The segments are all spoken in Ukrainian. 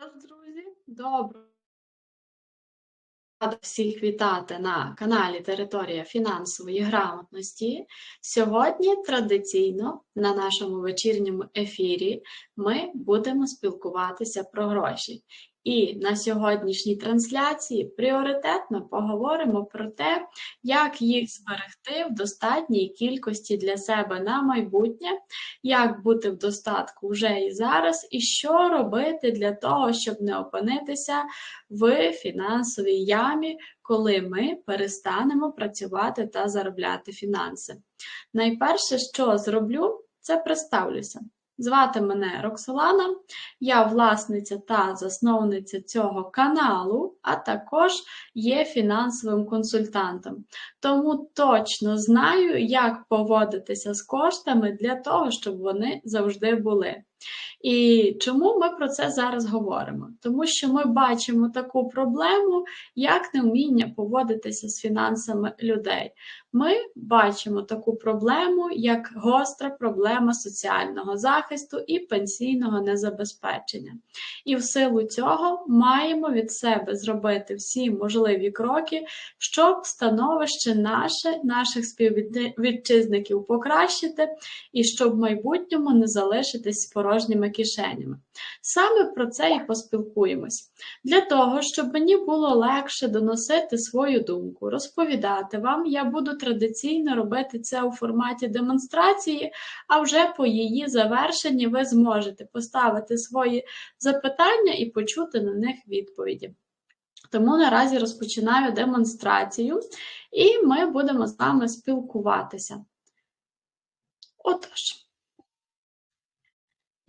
Тож, друзі, добре. Рада всіх вітати на каналі Територія фінансової грамотності. Сьогодні традиційно на нашому вечірньому ефірі ми будемо спілкуватися про гроші. І на сьогоднішній трансляції пріоритетно поговоримо про те, як їх зберегти в достатній кількості для себе на майбутнє, як бути в достатку вже і зараз, і що робити для того, щоб не опинитися в фінансовій ямі, коли ми перестанемо працювати та заробляти фінанси. Найперше, що зроблю, це представлюся. Звати мене Роксолана, я власниця та засновниця цього каналу, а також є фінансовим консультантом. Тому точно знаю, як поводитися з коштами для того, щоб вони завжди були. І чому ми про це зараз говоримо? Тому що ми бачимо таку проблему, як невміння поводитися з фінансами людей. Ми бачимо таку проблему, як гостра проблема соціального захисту і пенсійного незабезпечення. І в силу цього маємо від себе зробити всі можливі кроки, щоб становище наше, наших співвітчизників покращити, і щоб в майбутньому не залишитись порожніми кишенями. Саме про це і поспілкуємось. Для того, щоб мені було легше доносити свою думку, розповідати вам, я буду традиційно робити це у форматі демонстрації, а вже по її завершенні ви зможете поставити свої запитання і почути на них відповіді. Тому наразі розпочинаю демонстрацію, і ми будемо з вами спілкуватися. Отож,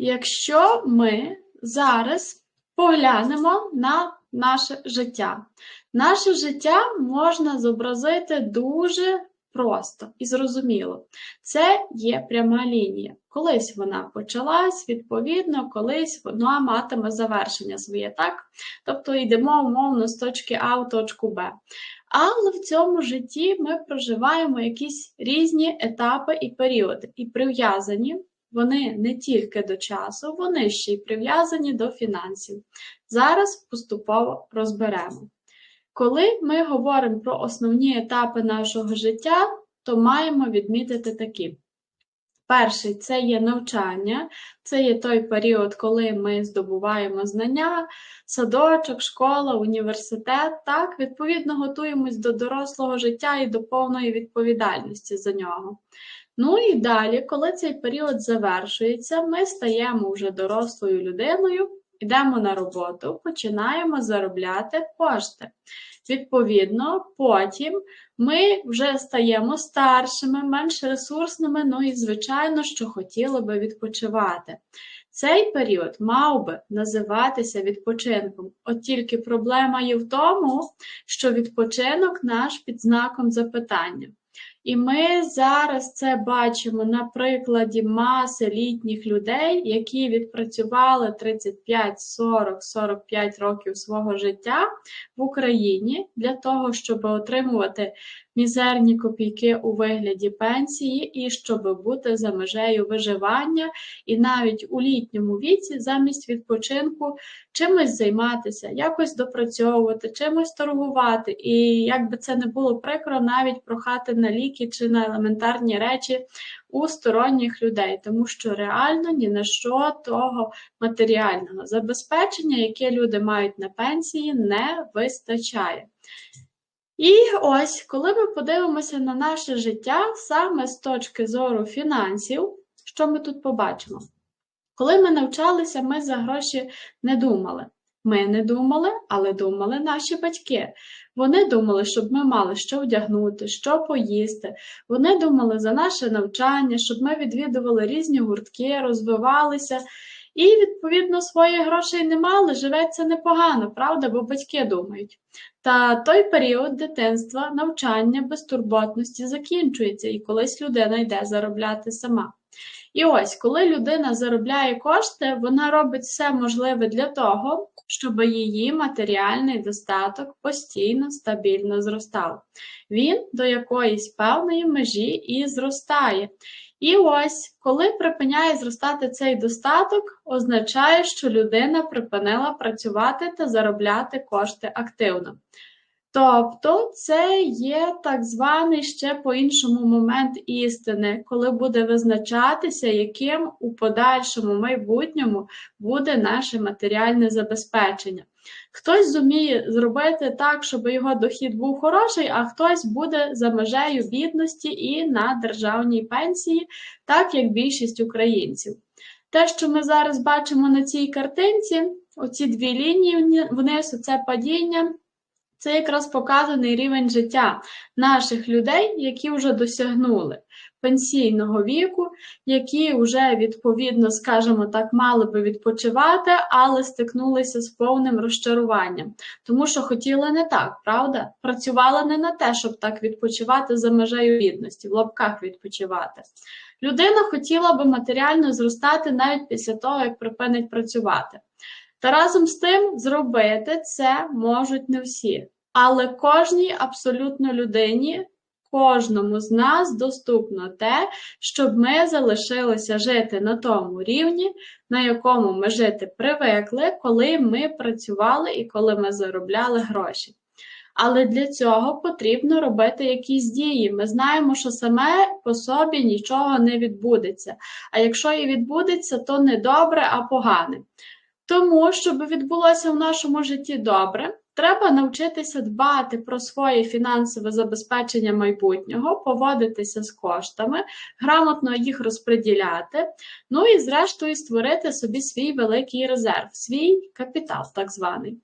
якщо ми зараз поглянемо на наше життя, наше життя можна зобразити дуже просто і зрозуміло. Це є пряма лінія. Колись вона почалась, відповідно, колись вона матиме завершення своє, так? Тобто йдемо умовно з точки А в точку Б. Але в цьому житті ми проживаємо якісь різні етапи і періоди, і прив'язані вони не тільки до часу, вони ще й прив'язані до фінансів. Зараз поступово розберемо. Коли ми говоримо про основні етапи нашого життя, то маємо відмітити такі. Перший це є навчання, це є той період, коли ми здобуваємо знання, садочок, школа, університет. Так, відповідно, готуємось до дорослого життя і до повної відповідальності за нього. Ну і далі, коли цей період завершується, ми стаємо вже дорослою людиною, йдемо на роботу, починаємо заробляти кошти. Відповідно, потім ми вже стаємо старшими, менш ресурсними, ну і, звичайно, що хотіли би відпочивати. Цей період мав би називатися відпочинком. От тільки проблема є в тому, що відпочинок наш під знаком запитання. І ми зараз це бачимо на прикладі маси літніх людей, які відпрацювали 35, 40, 45 років свого життя в Україні для того, щоб отримувати мізерні копійки у вигляді пенсії і щоб бути за межею виживання, і навіть у літньому віці замість відпочинку чимось займатися, якось допрацьовувати, чимось торгувати. І як би це не було прикро, навіть прохати на ліки чи на елементарні речі у сторонніх людей, тому що реально ні на що того матеріального забезпечення, яке люди мають на пенсії, не вистачає. І ось, коли ми подивимося на наше життя саме з точки зору фінансів, що ми тут побачимо? Коли ми навчалися, ми за гроші не думали. Ми не думали, але думали наші батьки. Вони думали, щоб ми мали що вдягнути, що поїсти. Вони думали за наше навчання, щоб ми відвідували різні гуртки, розвивалися. І, відповідно, своїх грошей не мали, живеться непогано, правда, бо батьки думають. Та той період дитинства, навчання, безтурботності закінчується, і колись людина йде заробляти сама. І ось, коли людина заробляє кошти, вона робить все можливе для того, щоб її матеріальний достаток постійно стабільно зростав. Він до якоїсь певної межі і зростає. І ось, коли припиняє зростати цей достаток, означає, що людина припинила працювати та заробляти кошти активно. Тобто це є так званий ще по-іншому момент істини, коли буде визначатися, яким у подальшому майбутньому буде наше матеріальне забезпечення. Хтось зуміє зробити так, щоб його дохід був хороший, а хтось буде за межею бідності і на державній пенсії, так як більшість українців. Те, що ми зараз бачимо на цій картинці, оці дві лінії вниз, це падіння. Це якраз показаний рівень життя наших людей, які вже досягнули пенсійного віку, які вже відповідно, скажімо так, мали би відпочивати, але стикнулися з повним розчаруванням, тому що хотіли не так, правда? Працювали не на те, щоб так відпочивати за межею бідності, в лапках відпочивати. Людина хотіла би матеріально зростати навіть після того, як припинить працювати. Та разом з тим зробити це можуть не всі. Але кожній абсолютно людині, кожному з нас доступно те, щоб ми залишилися жити на тому рівні, на якому ми жити привикли, коли ми працювали і коли ми заробляли гроші. Але для цього потрібно робити якісь дії. Ми знаємо, що саме по собі нічого не відбудеться. А якщо і відбудеться, то не добре, а погане. Тому, щоб відбулося в нашому житті добре, треба навчитися дбати про своє фінансове забезпечення майбутнього, поводитися з коштами, грамотно їх розподіляти, ну і, зрештою, створити собі свій великий резерв, свій капітал, так званий.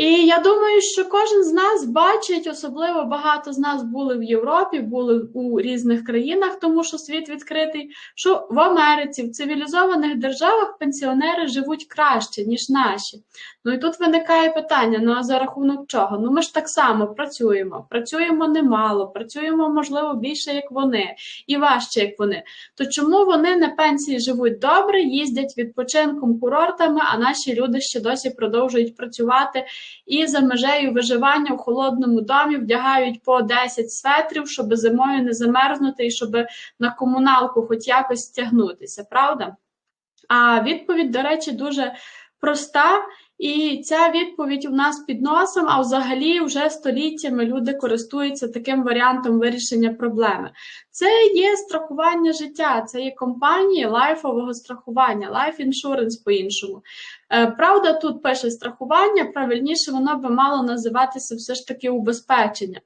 І я думаю, що кожен з нас бачить, особливо багато з нас були в Європі, були у різних країнах, тому що світ відкритий. Що в Америці, в цивілізованих державах пенсіонери живуть краще, ніж наші. Ну і тут виникає питання: ну а за рахунок чого? Ну ми ж так само працюємо, працюємо немало, працюємо, можливо, більше, як вони, і важче, як вони. То чому вони на пенсії живуть добре, їздять відпочинком курортами, а наші люди ще досі продовжують працювати? І за межею виживання в холодному домі вдягають по 10 светрів, щоб зимою не замерзнути і щоб на комуналку хоч якось стягнутися, правда? А відповідь, до речі, дуже проста. І ця відповідь у нас під носом, а взагалі вже століттями люди користуються таким варіантом вирішення проблеми. Це є страхування життя, це є компанії лайфового страхування, life insurance по-іншому. Е, правда, тут пише страхування, правильніше воно би мало називатися все ж таки убезпечення.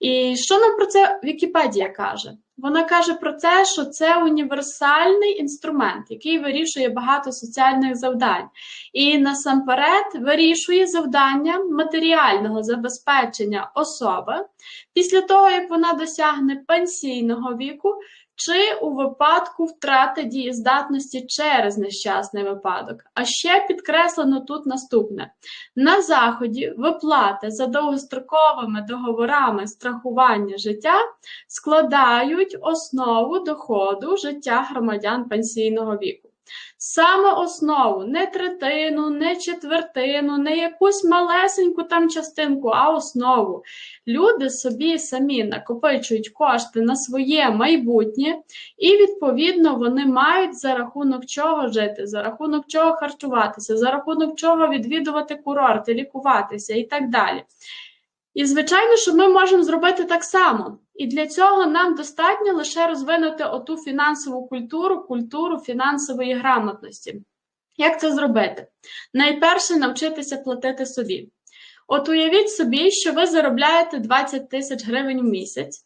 І що нам про це Вікіпедія каже? Вона каже про те, що це універсальний інструмент, який вирішує багато соціальних завдань. І насамперед вирішує завдання матеріального забезпечення особи після того, як вона досягне пенсійного віку, чи у випадку втрати дієздатності через нещасний випадок. А ще підкреслено тут наступне: на Заході виплати за довгостроковими договорами страхування життя складають основу доходу життя громадян пенсійного віку. Саме основу, не третину, не четвертину, не якусь малесеньку там частинку, а основу. Люди собі самі накопичують кошти на своє майбутнє, і, відповідно, вони мають за рахунок чого жити, за рахунок чого харчуватися, за рахунок чого відвідувати курорти, лікуватися і так далі. І, звичайно, що ми можемо зробити так само. І для цього нам достатньо лише розвинути оту фінансову культуру, культуру фінансової грамотності. Як це зробити? Найперше навчитися платити собі. От уявіть собі, що ви заробляєте 20 тисяч гривень в місяць.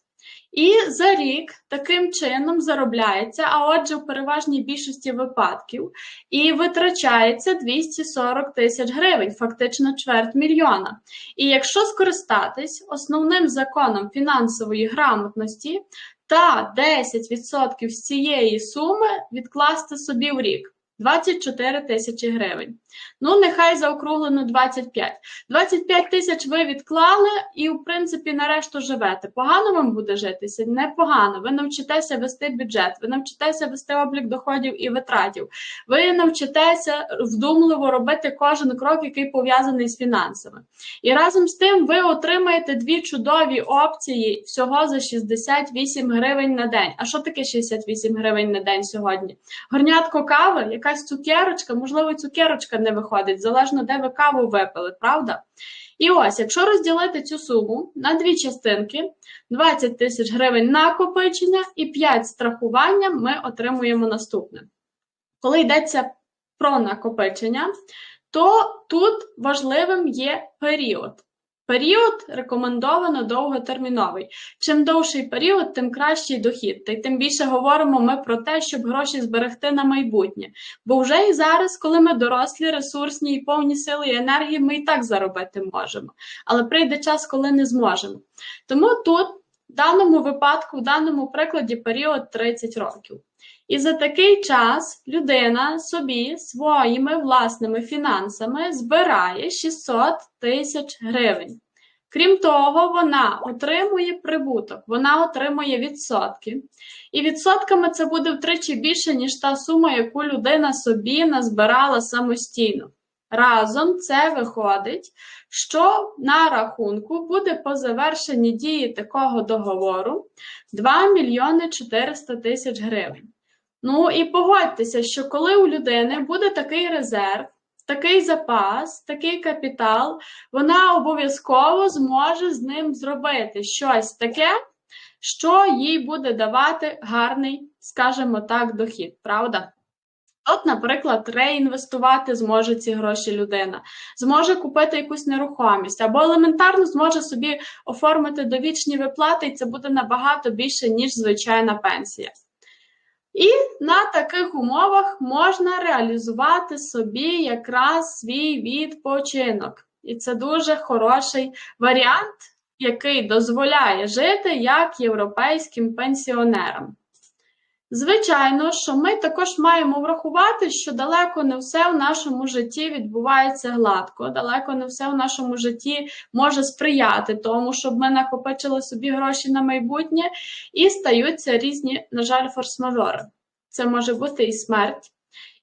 І за рік таким чином заробляється, а отже, в переважній більшості випадків, і витрачається 240 тисяч гривень, фактично чверть мільйона. І якщо скористатись основним законом фінансової грамотності та 10% з цієї суми відкласти собі в рік. 24 тисячі гривень. Ну, нехай заокруглено 25. 25 тисяч ви відклали і, в принципі, нарешту живете. Погано вам буде житися? Непогано. Ви навчитеся вести бюджет, ви навчитеся вести облік доходів і витратів. Ви навчитеся вдумливо робити кожен крок, який пов'язаний з фінансами. І разом з тим ви отримаєте дві чудові опції всього за 68 гривень на день. А що таке 68 гривень на день сьогодні? Горнятко кави, якась цукерочка, можливо, цукерочка не виходить, залежно де ви каву випили, правда? І ось, якщо розділити цю суму на дві частинки, 20 тисяч гривень накопичення і 5 страхування, ми отримуємо наступне. Коли йдеться про накопичення, то тут важливим є період. Період рекомендовано довготерміновий. Чим довший період, тим кращий дохід. Та й тим більше говоримо ми про те, щоб гроші зберегти на майбутнє. Бо вже і зараз, коли ми дорослі, ресурсні і повні сили і енергії, ми і так заробити можемо. Але прийде час, коли не зможемо. Тому тут, в даному випадку, в даному прикладі, період 30 років. І за такий час людина собі своїми власними фінансами збирає 600 тисяч гривень. Крім того, вона отримує прибуток, вона отримує відсотки. І відсотками це буде втричі більше, ніж та сума, яку людина собі назбирала самостійно. Разом це виходить, що на рахунку буде по завершенні дії такого договору 2 мільйони 400 тисяч гривень. Ну і погодьтеся, що коли у людини буде такий резерв, такий запас, такий капітал, вона обов'язково зможе з ним зробити щось таке, що їй буде давати гарний, скажімо так, дохід, правда? От, наприклад, реінвестувати зможе ці гроші людина, зможе купити якусь нерухомість, або елементарно зможе собі оформити довічні виплати, і це буде набагато більше, ніж звичайна пенсія. І на таких умовах можна реалізувати собі якраз свій відпочинок. І це дуже хороший варіант, який дозволяє жити як європейським пенсіонерам. Звичайно, що ми також маємо врахувати, що далеко не все в нашому житті відбувається гладко, далеко не все в нашому житті може сприяти тому, щоб ми накопичили собі гроші на майбутнє, і стаються різні, на жаль, форс-мажори. Це може бути і смерть,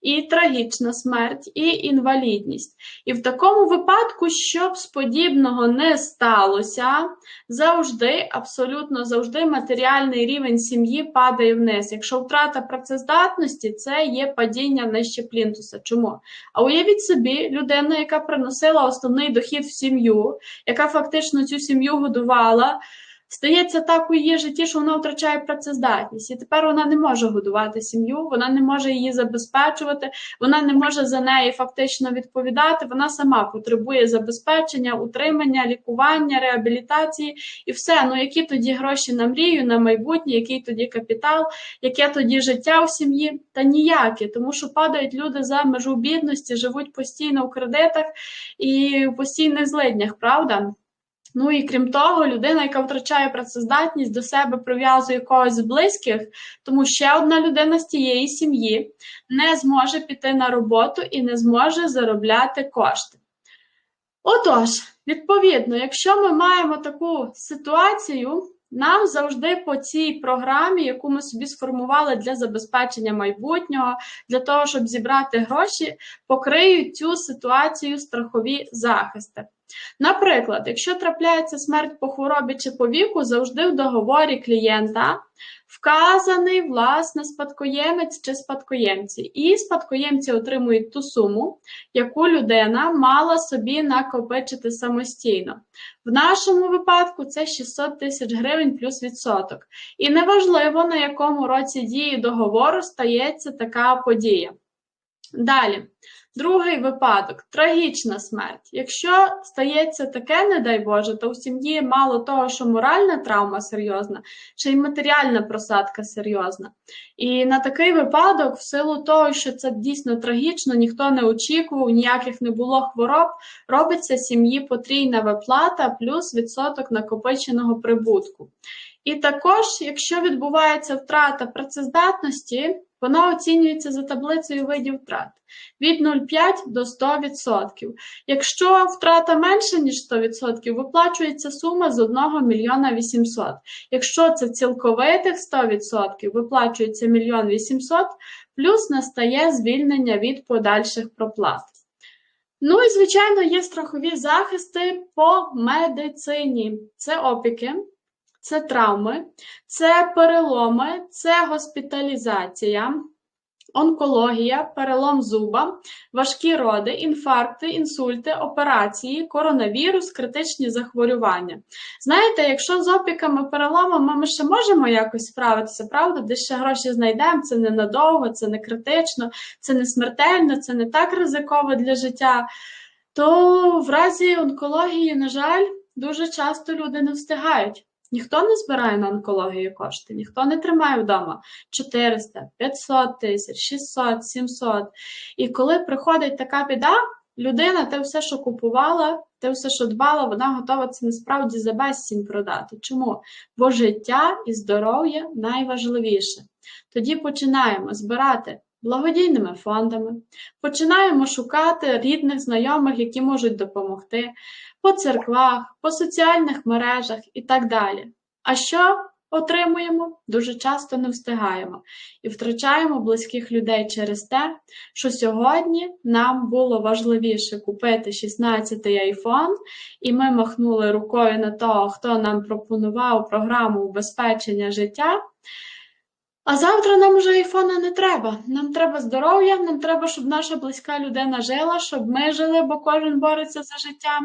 і трагічна смерть, і інвалідність. І в такому випадку, щоб з подібного не сталося, завжди, абсолютно завжди матеріальний рівень сім'ї падає вниз. Якщо втрата працездатності, це є падіння нижче плінтуса. Чому? А уявіть собі, людина, яка приносила основний дохід в сім'ю, яка фактично цю сім'ю годувала. Стається так у її житті, що вона втрачає працездатність, і тепер вона не може годувати сім'ю, вона не може її забезпечувати, вона не може за неї фактично відповідати. Вона сама потребує забезпечення, утримання, лікування, реабілітації і все. Ну які тоді гроші на мрію, на майбутнє, який тоді капітал, яке тоді життя в сім'ї? Та ніяке, тому що падають люди за межу бідності, живуть постійно у кредитах і в постійних злиднях, правда? Ну і крім того, людина, яка втрачає працездатність, до себе прив'язує когось з близьких, тому ще одна людина з тієї сім'ї не зможе піти на роботу і не зможе заробляти кошти. Отож, відповідно, якщо ми маємо таку ситуацію, нам завжди по цій програмі, яку ми собі сформували для забезпечення майбутнього, для того, щоб зібрати гроші, покриють цю ситуацію страхові захисти. Наприклад, якщо трапляється смерть по хворобі чи по віку, завжди в договорі клієнта вказаний власне спадкоємець чи спадкоємці, і спадкоємці отримують ту суму, яку людина мала собі накопичити самостійно. В нашому випадку це 600 тисяч гривень плюс відсоток. І неважливо, на якому році дії договору стається така подія. Далі. Другий випадок трагічна смерть. Якщо стається таке, не дай Боже, то у сім'ї мало того, що моральна травма серйозна, ще й матеріальна просадка серйозна. І на такий випадок, в силу того, що це дійсно трагічно, ніхто не очікував, ніяких не було хвороб, робиться сім'ї потрійна виплата плюс відсоток накопиченого прибутку. І також, якщо відбувається втрата працездатності, Вона оцінюється за таблицею видів втрат від 0,5 до 100%. Якщо втрата менше, ніж 100%, виплачується сума з 1 мільйона 800. Якщо це цілковитих 100%, виплачується 1 800 плюс настає звільнення від подальших проплат. Ну і, звичайно, є страхові захисти по медицині. Це опіки, це травми, це переломи, це госпіталізація онкологія, перелом зуба, важкі роди, інфаркти, інсульти, операції, коронавірус, критичні захворювання. Знаєте, якщо з опіками, переломами ми ще можемо якось справитися, правда? Де ще гроші знайдемо, це ненадовго, це не критично, це не смертельно, це не так ризиково для життя. То в разі онкології, на жаль, дуже часто люди не встигають. Ніхто не збирає на онкологію кошти, ніхто не тримає вдома 400, 500 тисяч, 600, 700. І коли приходить така біда, людина те все, що купувала, те все, що дбала, вона готова це насправді за безцінь продати. Чому? Бо життя і здоров'я найважливіше. Тоді починаємо збирати. Благодійними фондами починаємо шукати рідних, знайомих, які можуть допомогти по церквах, по соціальних мережах і так далі. А що отримуємо? Дуже часто не встигаємо і втрачаємо близьких людей через те, що сьогодні нам було важливіше купити 16-й iPhone, і ми махнули рукою на того, хто нам пропонував програму убезпечення життя. А завтра нам вже айфона не треба. Нам треба здоров'я, нам треба, щоб наша близька людина жила, щоб ми жили, бо кожен бореться за життя.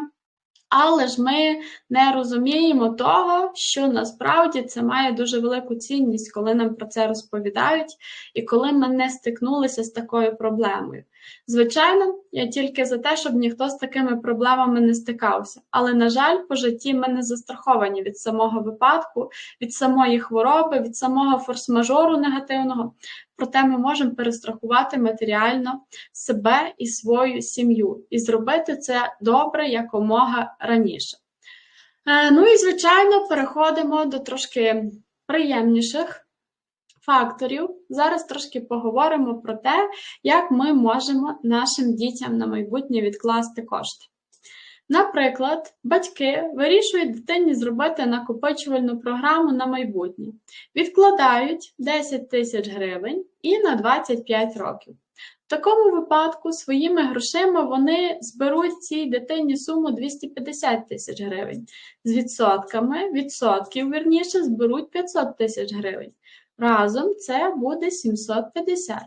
Але ж ми не розуміємо того, що насправді це має дуже велику цінність, коли нам про це розповідають, і коли ми не стикнулися з такою проблемою. Звичайно, я тільки за те, щоб ніхто з такими проблемами не стикався. Але, на жаль, по житті ми не застраховані від самого випадку, від самої хвороби, від самого форс-мажору негативного. Проте ми можемо перестрахувати матеріально себе і свою сім'ю і зробити це добре якомога раніше. Е, ну і, звичайно, переходимо до трошки приємніших факторів. Зараз трошки поговоримо про те, як ми можемо нашим дітям на майбутнє відкласти кошти. Наприклад, батьки вирішують дитині зробити накопичувальну програму на майбутнє, відкладають 10 тисяч гривень і на 25 років. В такому випадку своїми грошима вони зберуть цій дитині суму 250 тисяч гривень. З відсотками, відсотків, вірніше, зберуть 500 тисяч гривень. Разом це буде 750.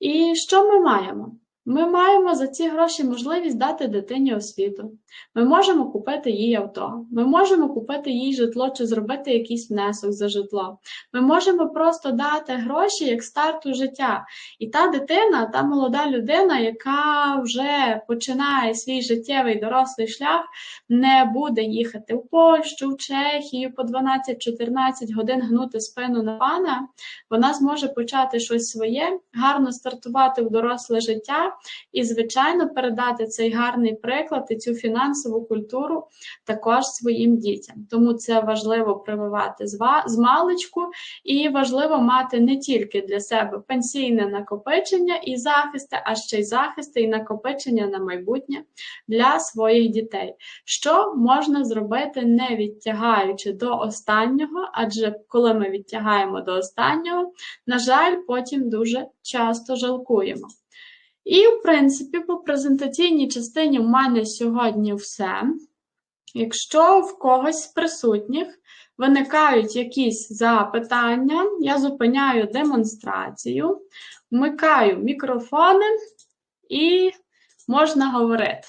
І що ми маємо? Ми маємо за ці гроші можливість дати дитині освіту. Ми можемо купити їй авто, ми можемо купити їй житло чи зробити якийсь внесок за житло. Ми можемо просто дати гроші як старту життя. І та дитина, та молода людина, яка вже починає свій життєвий дорослий шлях, не буде їхати в Польщу, в Чехію по 12-14 годин гнути спину на пана. Вона зможе почати щось своє, гарно стартувати в доросле життя і, звичайно, передати цей гарний приклад і цю фінансову культуру також своїм дітям. Тому це важливо прививати з маличку, і важливо мати не тільки для себе пенсійне накопичення і захисти, а ще й захисти і накопичення на майбутнє для своїх дітей. Що можна зробити, не відтягаючи до останнього, адже коли ми відтягаємо до останнього, на жаль, потім дуже часто жалкуємо. І, в принципі, по презентаційній частині в мене сьогодні все. Якщо в когось з присутніх виникають якісь запитання, я зупиняю демонстрацію, вмикаю мікрофони і можна говорити.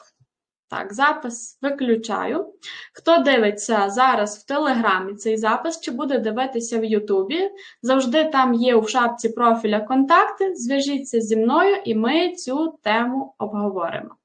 Так, запис виключаю. Хто дивиться зараз в Телеграмі цей запис, чи буде дивитися в Ютубі, завжди там є у шапці профіля контакти. Зв'яжіться зі мною, і ми цю тему обговоримо.